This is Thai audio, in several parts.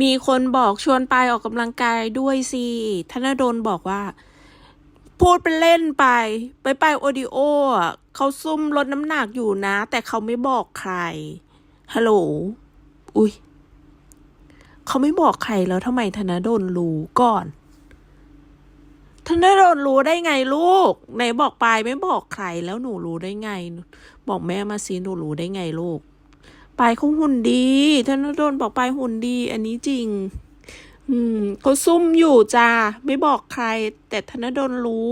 มีคนบอกชวนไปออกกำลังกายด้วยสิธนดลบอกว่า พูดเป็นเล่นไป ไปไปโอดิโอเขาซุ่มลดน้ำหนักอยู่นะ แต่เขาไม่บอกใคร ฮัลโหล อุ้ยเขาไม่บอกใครแล้วทำไมธนดลรู้ก่อน ธนดลรู้ได้ไงลูกไหนบอกไปไม่บอกใครแล้วหนูรู้ได้ไง บอกแม่มาสิหนูรู้ได้ไงลูก ปายเขาหุ่นดีธนดลบอกปายหุ่นดี อันนี้จริง อืมเขาซุ่มอยู่จ้าไม่บอกใคร แต่ธนดลรู้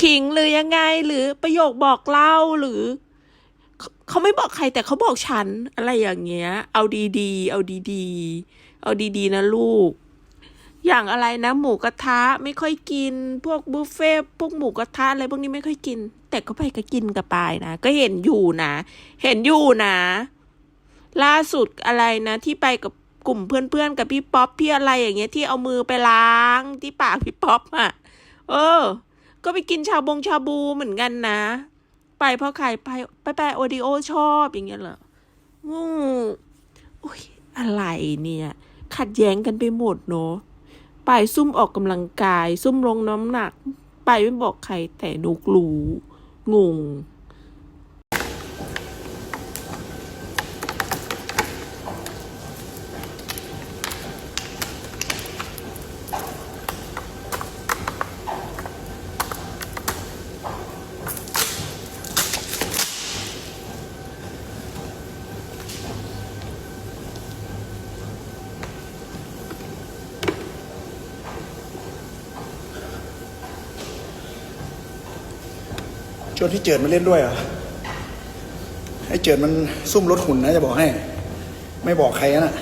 ขิงหรือยังไงหรือประโยคบอกเล่าหรือเขาเขาไม่บอกใครแต่เขาบอกฉัน อะไรอย่างเงี้ย เอาดีๆ เอาดีๆ เอาดีๆนะลูก อย่างอะไรนะ หมูกระทะไม่ค่อยกิน พวกบุฟเฟ่ต์พวกหมูกระทะอะไรพวกนี้ไม่ค่อยกิน แต่ก็ไปก็กินกับปายนะ ก็เห็นอยู่นะ เห็นอยู่นะ ล่าสุดอะไรนะ ที่ไปกับกลุ่มเพื่อนๆกับพี่ป๊อปพี่อะไรอย่างเงี้ยที่เอามือไปล้างที่ปากพี่ป๊อปอะ เออ ก็ไปกินชาบงชาบูเหมือนกันนะ ไปเพราะใครไปไปไปโอดิโอชอบอย่างเงี้ยเหรออืมอุ้ยอะไรเนี่ย ขัดแย้งกันไปหมดเนาะไปซุ่มออกกำลังกาย ซุ่มลงน้ำหนัก ไปไม่บอกใครแต่นุกรู้งง ชวนพี่เจิดมาเล่นด้วยเหรอไอ้เจิดมันซุ่มรถหุ่นนะจะบอกให้ ไม่บอกใครนะ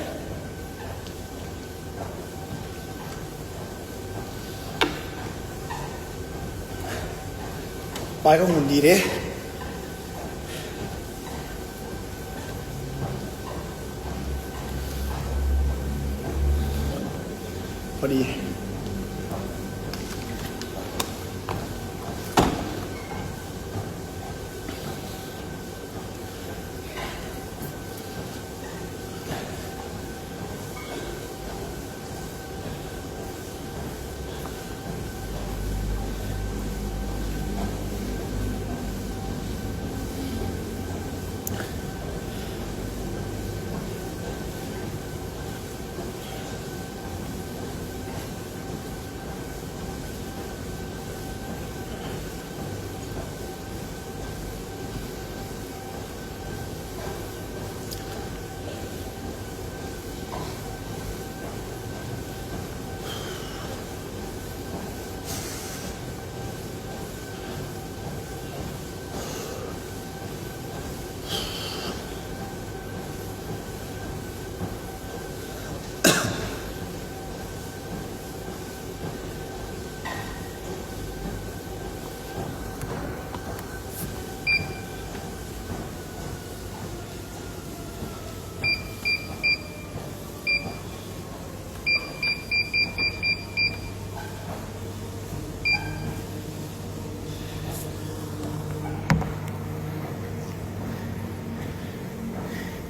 ปายก็หุ่นดีเด้พอดี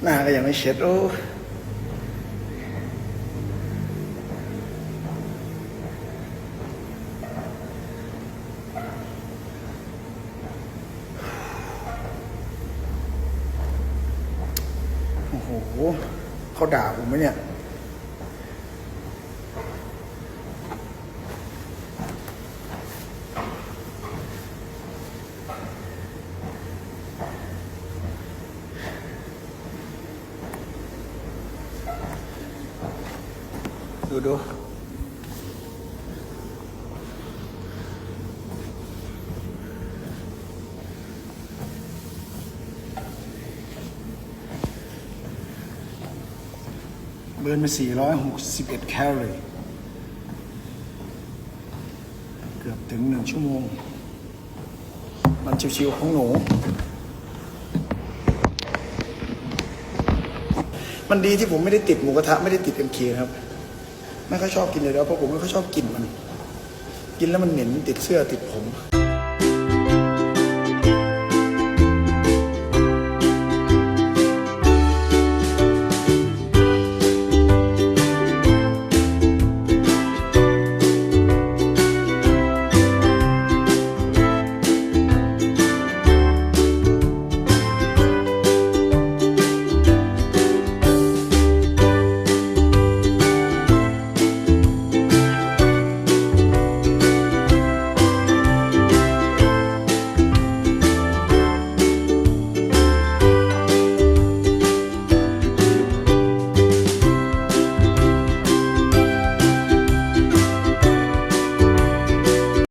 หน้าก็ยังไม่เช็ดโอ้โอ้โหเขาด่าผมไหมเนี่ย ดูดูเบิร์นไป 461 แคลอรี่ เกือบถึงหนึ่งชั่วโมง มันชิวๆของหนู มันดีที่ผมไม่ได้ติดหมูกระทะ ไม่ได้ติดเอ็มเคครับ ไม่ค่อยชอบกินเลยแล้วเพราะผมไม่ค่อยชอบกลิ่นมัน กินแล้วมันเหม็นติดเสื้อติดผม